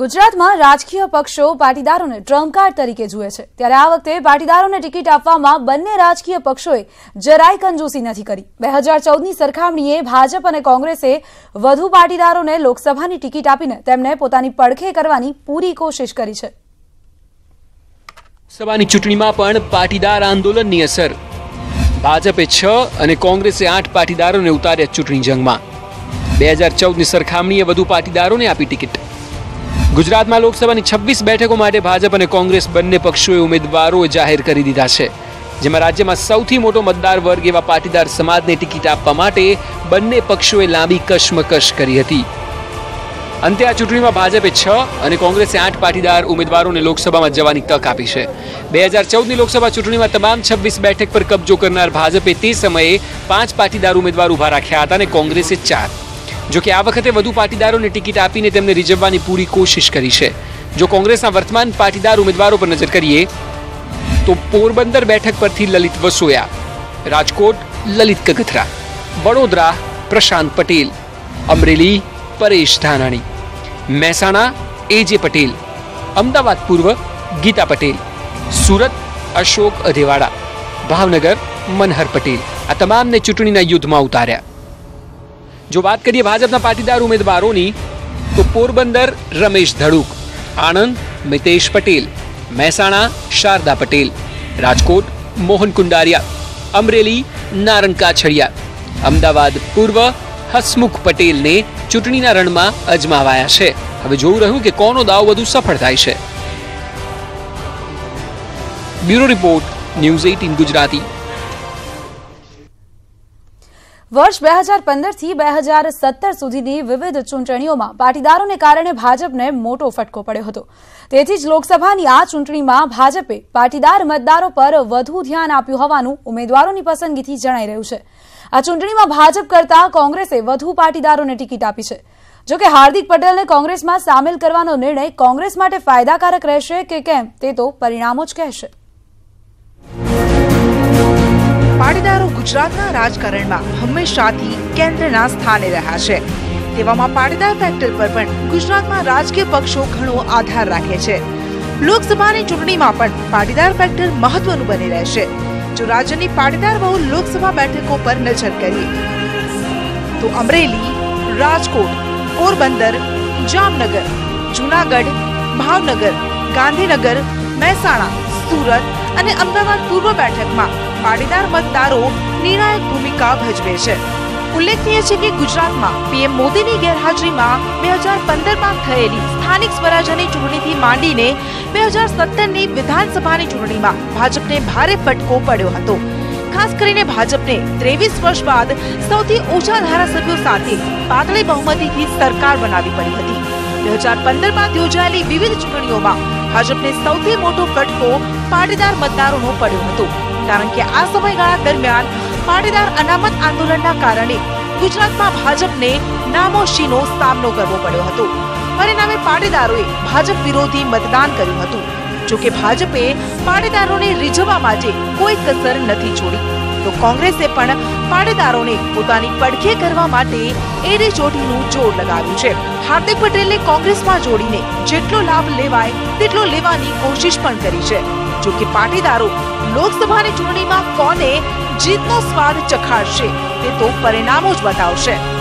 ગુજરાતમાં રાજકીય પક્ષો પાટીદારોને ટ્રમ્પ કાર્ડ તરીકે જુએ છે. ત્યારે આ વખતે પાટીદારોને ટિકિટ આપવામાં બંને રાજકીય પક્ષોએ જરાય કંજૂસી નથી કરી. બે હજાર ચૌદની સરખામણીએ ભાજપ અને કોંગ્રેસે વધુ પાટીદારોને લોકસભાની ટિકિટ આપીને તેમને પોતાની પડખે કરવાની પૂરી કોશિશ કરી છે. સભાની ચૂંટણીમાં પણ પાટીદાર આંદોલનની અસર. ભાજપે છ અને કોંગ્રેસે આઠ પાટીદારોને ઉતાર્યા ચૂંટણી જંગમાં. બે હજાર ચૌદની સરખામણીએ વધુ પાટીદારોને આપી ટિકિટ. ગુજરાતમાં લોકસભાની છવ્વીસ બેઠકો માટે ભાજપ અને કોંગ્રેસ બંને પક્ષોએ ઉમેદવારો જાહેર કરી દીધા છે. જેમાં રાજ્યમાં સૌથી મોટો મતદાર વર્ગ એવા પાટીદાર સમાજને ટિકિટ આપવા માટે બંને પક્ષોએ લાંબી કશમકશ કરી હતી. અંતે આ ચૂંટણીમાં ભાજપે છ અને કોંગ્રેસે આઠ પાટીદાર ઉમેદવારોને લોકસભામાં જવાની તક આપી છે. બે હજાર ચૌદની લોકસભા ચૂંટણીમાં તમામ છવ્વીસ બેઠક પર કબજો કરનાર ભાજપે તે સમયે પાંચ પાટીદાર ઉમેદવાર ઊભા રાખ્યા હતા અને કોંગ્રેસે ચાર. જો કે આ વખતે વધુ પાટીદારોને ટિકિટ આપીને તેમને રીઝવવાની પૂરી કોશિશ કરી છે. જો કોંગ્રેસના વર્તમાન પાટીદાર ઉમેદવારો પર નજર કરીએ, તો પોરબંદર બેઠક પરથી લલિત વસોયા, રાજકોટ લલિત કગથરા વડોદરા પ્રશાંત પટેલ, અમરેલી પરેશ ધાનાણી, મહેસાણા એજે પટેલ, અમદાવાદ પૂર્વ ગીતા પટેલ, સુરત અશોક અધેવાડા, ભાવનગર મનહર પટેલ આ તમામને ચૂંટણીના યુદ્ધમાં ઉતાર્યા. જો વાત કરીએ ભાજપના પાટીદાર ઉમેદવારોની, તો પોરબંદર રમેશ ધડુક, આણંદ મિતેશ પટેલ, મહેસાણા શારદા પટેલ, રાજકોટ મોહન કુંડારિયા, અમરેલી નારણ કાછડિયા, અમદાવાદ પૂર્વ હસમુખ પટેલને ચૂંટણીના રણમાં અજમાવાયા છે. હવે જોવું રહ્યું કે કોનો દાવ વધુ સફળ થાય છે. Bureau report, news eighteen Gujarati. વર્ષ બે હજાર પંદરથી બે હજાર સત્તર સુધીની વિવિધ ચૂંટણીઓમાં પાટીદારોને કારણે ભાજપને મોટો ફટકો પડ્યો હતો. તેથી જ લોકસભાની આ ચૂંટણીમાં ભાજપે પાટીદાર મતદારો પર વધુ ધ્યાન આપ્યું હોવાનું ઉમેદવારોની પસંદગીથી જણાઈ રહ્યું છે. આ ચૂંટણીમાં ભાજપ કરતા કોંગ્રેસે વધુ પાટીદારોને ટિકિટ આપી છે. જોકે હાર્દિક પટેલને કોંગ્રેસમાં સામેલ કરવાનો નિર્ણય કોંગ્રેસ માટે ફાયદાકારક રહેશે કે કેમ તે તો પરિણામો જ કહેશે. પાટીદારો ગુજરાતના રાજકારણમાં હંમેશાથી કેન્દ્રના સ્થાને રહ્યા છે. તેવામાં પાટીદાર ફેક્ટર પર પણ ગુજરાતમાં રાજકીય પક્ષો ઘણો આધાર રાખે છે. લોકસભાની ચૂંટણીમાં પણ પાટીદાર ફેક્ટર મહત્વનું બની રહેશે. જો રાજ્યની પાટીદાર બહુ લોકસભા બેઠકો પર નજર કરીએ, તો અમરેલી, રાજકોટ, પોરબંદર, જામનગર, જૂનાગઢ, ભાવનગર, ગાંધીનગર, મહેસાણા, સુરત અને અમદાવાદ પૂર્વ બેઠકમાં પાટીદાર મતદારો નિર્ણાયક ભૂમિકા ભજવે છે. ઉલ્લેખનીય છે કે ગુજરાતમાં પીએમ મોદીની ગેરહાજરીમાં બે હજાર પંદરમાં થયેલી સ્થાનિક સ્વરાજ્યની ચૂંટણીથી માંડીને બે હજાર સત્તરની વિધાનસભાની ચૂંટણીમાં ભાજપને ભારે ફટકો પડ્યો હતો. ખાસ કરીને ભાજપને ત્રેવીસ વર્ષ બાદ સૌથી ઓછા ધારાસભ્યો સાથે પાતળી બહુમતીથી સરકાર બનાવી પડી હતી. બે હજાર પંદરમાં યોજાયેલી વિવિધ ચૂંટણીઓમાં ભાજપને સૌથી મોટો ફટકો પાટીદાર મતદારોનો પડ્યો હતો. કારણ કે આ સમયગાળા દરમિયાન પાટીદાર અનામત આંદોલનના કારણે ગુજરાતમાં ભાજપને નામોશીનો સામનો કરવો પડ્યો હતો. પરિણામે પાટીદારોએ ભાજપ વિરોધી મતદાન કર્યું હતું. જોકે ભાજપે પાટીદારોને રીઝવવા માટે કોઈ કસર નથી છોડી. તો કોંગ્રેસે પણ પાટીદારોને પોતાની પડખે કરવા માટે એડી ચોટીનું જોર લગાવ્યું છે. હાર્દિક પટેલને કોંગ્રેસમાં જોડીને જેટલો લાભ લેવાય તેટલો લેવાની કોશિશ પણ કરી છે. જો કે પાટીદારો લોકસભાની ચૂંટણીમાં કોને જીતનો સ્વાદ ચખાડશે તે તો પરિણામો જ બતાવશે.